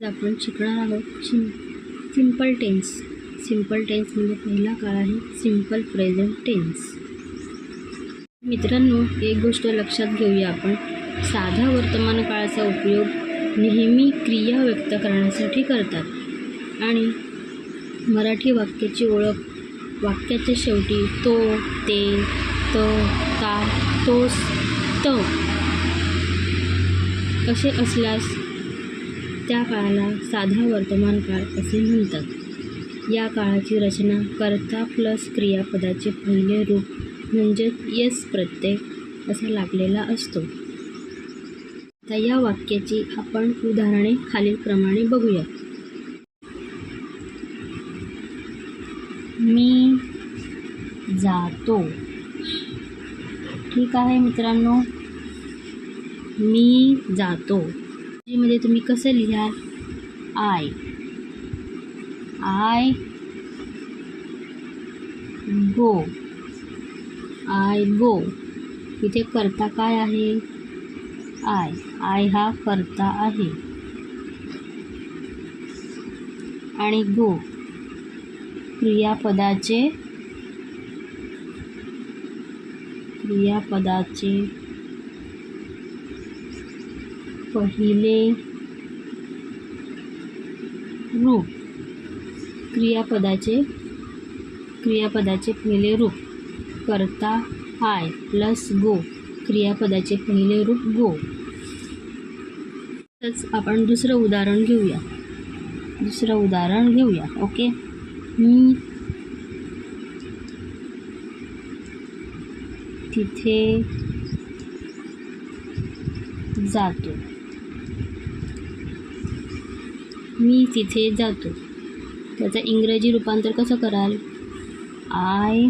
आज आपण शिकणार आहोत sim simple tense simple tense म्हणजे पहिला काळ आहे सिंपल प्रेझेंट टेन्स मित्रांनो एक गोष्ट लक्षात घेऊया आपण. साधा वर्तमान काळाचा उपयोग नेहमी क्रिया व्यक्त करण्यासाठी करतात. आणि मराठी वाक्याची ओळख वाक्याच्या शेवटी तो ते त ता तोस त. असे असल्यास त्या काळाला साधा वर्तमान काळ असे म्हणतात. या काळाची रचना कर्ता प्लस क्रियापदाचे पहिले रूप म्हणजेच यस प्रत्यय असा लागलेला असतो. आता या वाक्याची आपण उदाहरणे खालीलप्रमाणे बघूया मी जातो. ठीक आहे मित्रांनो. मी जातो. मध्ये तुम्ही कसं लिहाल? I I go I go इथे करता काय आहे? आय आय हा करता आहे. आणि गो क्रियापदाचे क्रियापदाचे पहिले रूप. क्रियापदाचे क्रियापदाचे पहिले रूप. करता आय प्लस गो. क्रियापदाचे पहिले रूप गो. तसंच आपण दुसरं उदाहरण घेऊया. दुसरं उदाहरण घेऊया ओके? मी तिथे जातो. मी तिथे जातो. त्याचं इंग्रजी रूपांतर कसं कराल? I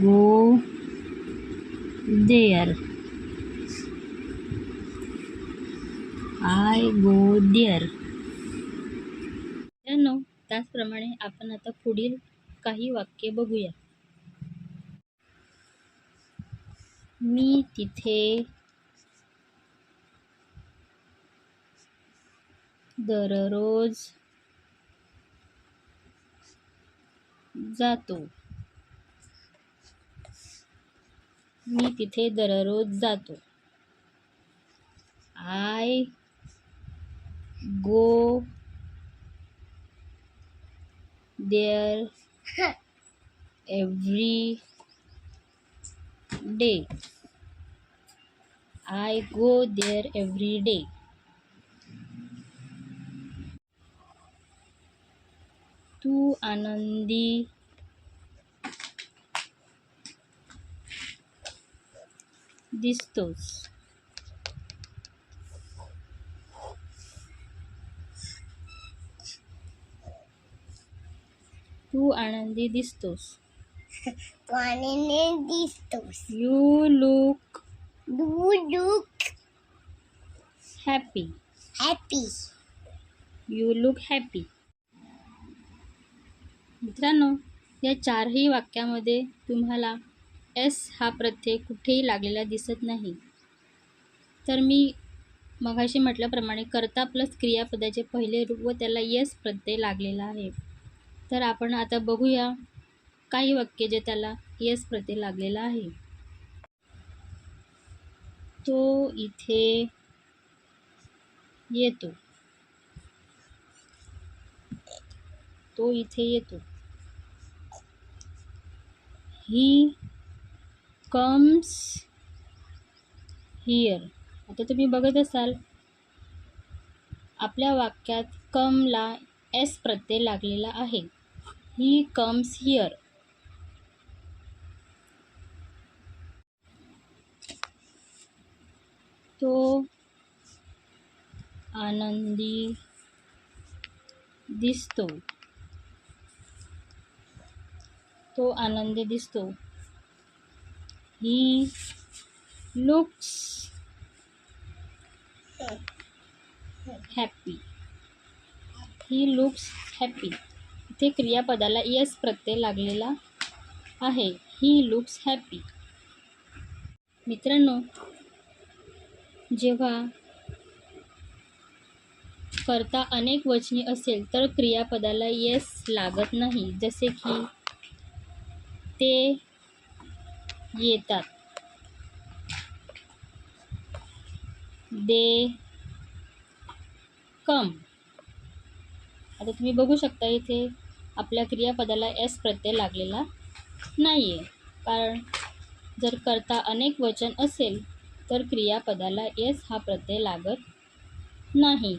go there I go there मित्रांनो त्याचप्रमाणे आपण आता पुढील काही वाक्य बघूया. मी तिथे दररोज जातो. मी तिथे दररोज जातो. I go there every day I go there every day तू आनंदी दिसतोस तू आनंदी दिसतोस पाण्याने दिसतोस you look do look happy happy you look happy मित्रांनो या चारही वाक्यामध्ये तुम्हाला एस हा प्रत्यय कुठेही लागलेला दिसत नाही. तर मी मघाशी म्हटल्याप्रमाणे कर्ता प्लस क्रियापदाचे पहिले रूप व त्याला यस प्रत्यय लागलेला आहे. तर आपण आता बघूया काही वाक्य जे त्याला यस प्रत्यय लागलेला आहे. तो इथे येतो. तो इथे येतो. ही कम्स हिअर आता तुम्ही बघत असाल आपल्या वाक्यात कमला एस प्रत्यय लागलेला आहे. ही कम्स हिअर तो आनंदी दिसतो. तो आनंदी दिसतो. He looks happy he looks happy इथे क्रियापदाला यस प्रत्यय लागलेला आहे. ही लुक्स हॅपी मित्रांनो जेव्हा करता अनेक वचनी असेल तर क्रियापदाला यस लागत नाही. जसे की ते येतात. दे कम. आता तुम्ही बघू शकता इथे आपल्या क्रियापदाला एस प्रत्यय लागलेला नाही आहे कारण जर करता अनेक वचन असेल तर क्रियापदाला एस हा प्रत्यय लागत नाही.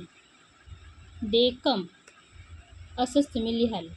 दे कम. असंच तुम्ही लिहाल.